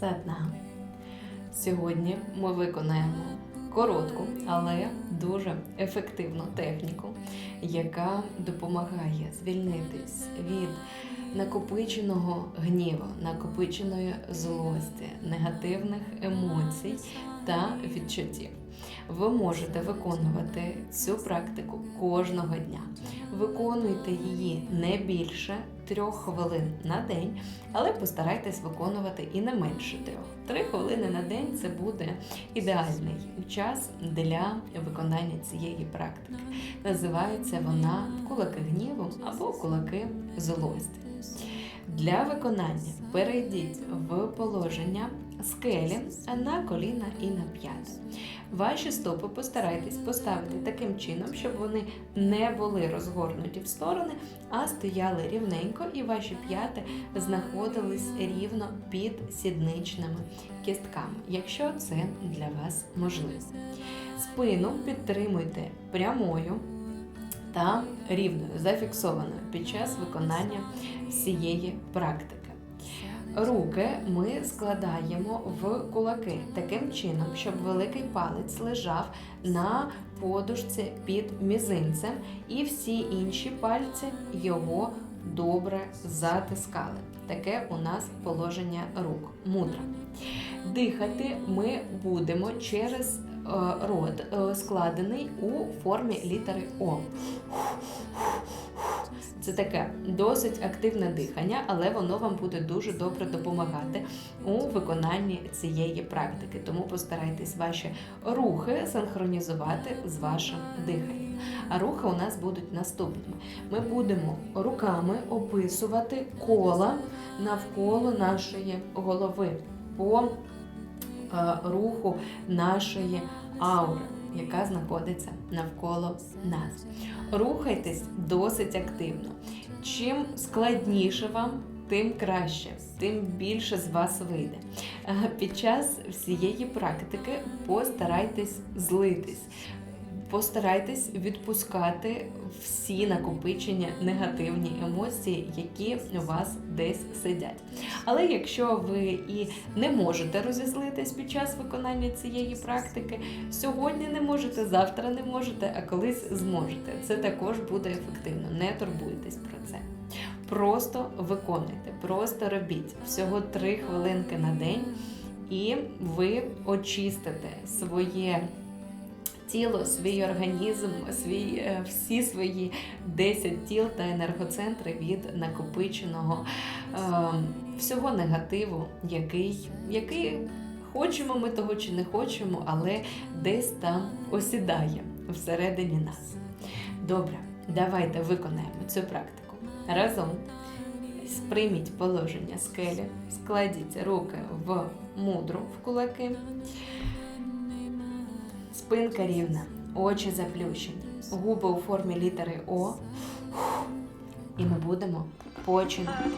Сатнам. Сьогодні ми виконаємо коротку, але дуже ефективну техніку, яка допомагає звільнитись від накопиченого гніву, накопиченої злості, негативних емоцій та відчуттів. Ви можете виконувати цю практику кожного дня. Виконуйте її не більше трьох хвилин на день, але постарайтесь виконувати і не менше трьох. Три хвилини на день це буде ідеальний час для виконання цієї практики. Називається вона кулаки гніву або кулаки злості. Для виконання перейдіть в положення скелі на коліна і на п'яти. Ваші стопи постарайтесь поставити таким чином, щоб вони не були розгорнуті в сторони, а стояли рівненько, і ваші п'яти знаходились рівно під сідничними кістками, якщо це для вас можливо. Спину підтримуйте прямою та рівною, зафіксованою під час виконання всієї практики. Руки ми складаємо в кулаки таким чином, щоб великий палець лежав на подушці під мізинцем, і всі інші пальці його добре затискали. Таке у нас положення рук. Мудра. Дихати ми будемо через е, рот, е, складений у формі літери О. Це таке досить активне дихання, але воно вам буде дуже добре допомагати у виконанні цієї практики. Тому постарайтесь ваші рухи синхронізувати з вашим диханням. А рухи у нас будуть наступними. Ми будемо руками описувати кола навколо нашої голови по е, руху нашої аури, яка знаходиться навколо нас. Рухайтесь досить активно. Чим складніше вам, тим краще, тим більше з вас вийде. Е, Під час всієї практики постарайтесь злитись. Постарайтесь відпускати всі накопичення негативні емоції, які у вас десь сидять. Але якщо ви і не можете розізлитись під час виконання цієї практики, сьогодні не можете, завтра не можете, а колись зможете. Це також буде ефективно. Не турбуйтесь про це. Просто виконуйте, просто робіть всього 3 хвилинки на день, і ви очистите своє тіло, свій організм, свій, е, всі свої 10 тіл та енергоцентри від накопиченого е, всього негативу, який, який хочемо ми того чи не хочемо, але десь там осідає всередині нас. Добре, давайте виконаємо цю практику разом. Сприйміть положення скелі, складіть руки в мудру в кулаки. Спинка рівна, очі заплющені, губи у формі літери О. І ми будемо починати.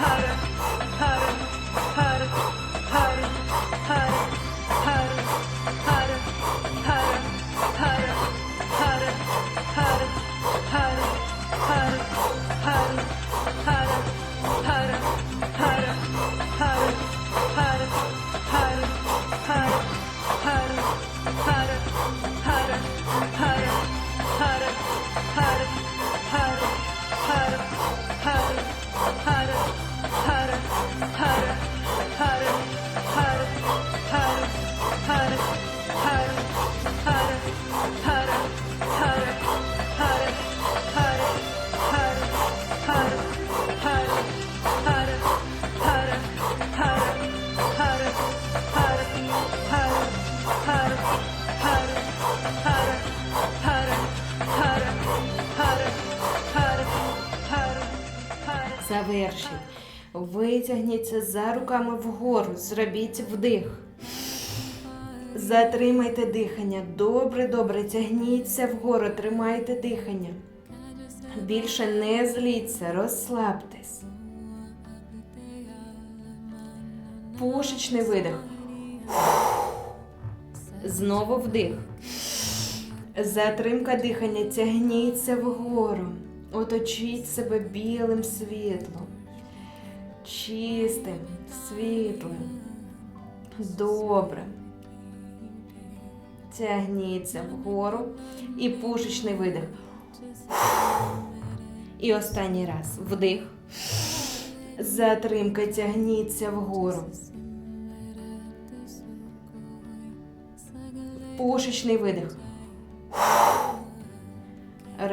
Hallelujah. Завершіть. Витягніться за руками вгору, зробіть вдих. Затримайте дихання. Добре, добре. Тягніться вгору, тримайте дихання. Більше не зліться, розслабтесь. Пушечний видих. Знову вдих. Затримка дихання. Тягніться вгору. Оточіть себе білим світлом. Чистим, світлим. Добре. Тягніться вгору. І пушечний видих. І останній раз. Вдих. Затримка. Тягніться вгору. Пушечний видих.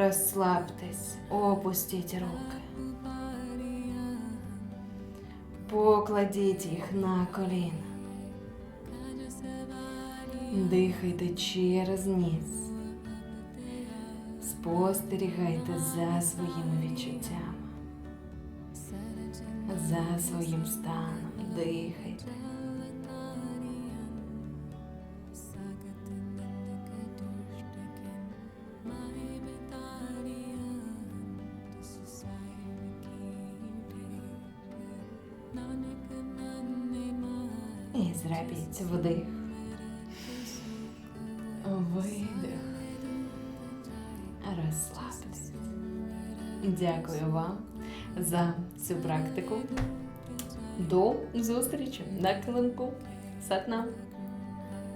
Розслабтесь, опустіть руки. Покладіть їх на коліна. Дихайте через ніс. Спостерігайте за своїми відчуттями, за своїм станом. Дихайте. І зробіть вдих. Видих. Розслабтесь. Дякую вам за цю практику. До зустрічі на килимку. Сатнам!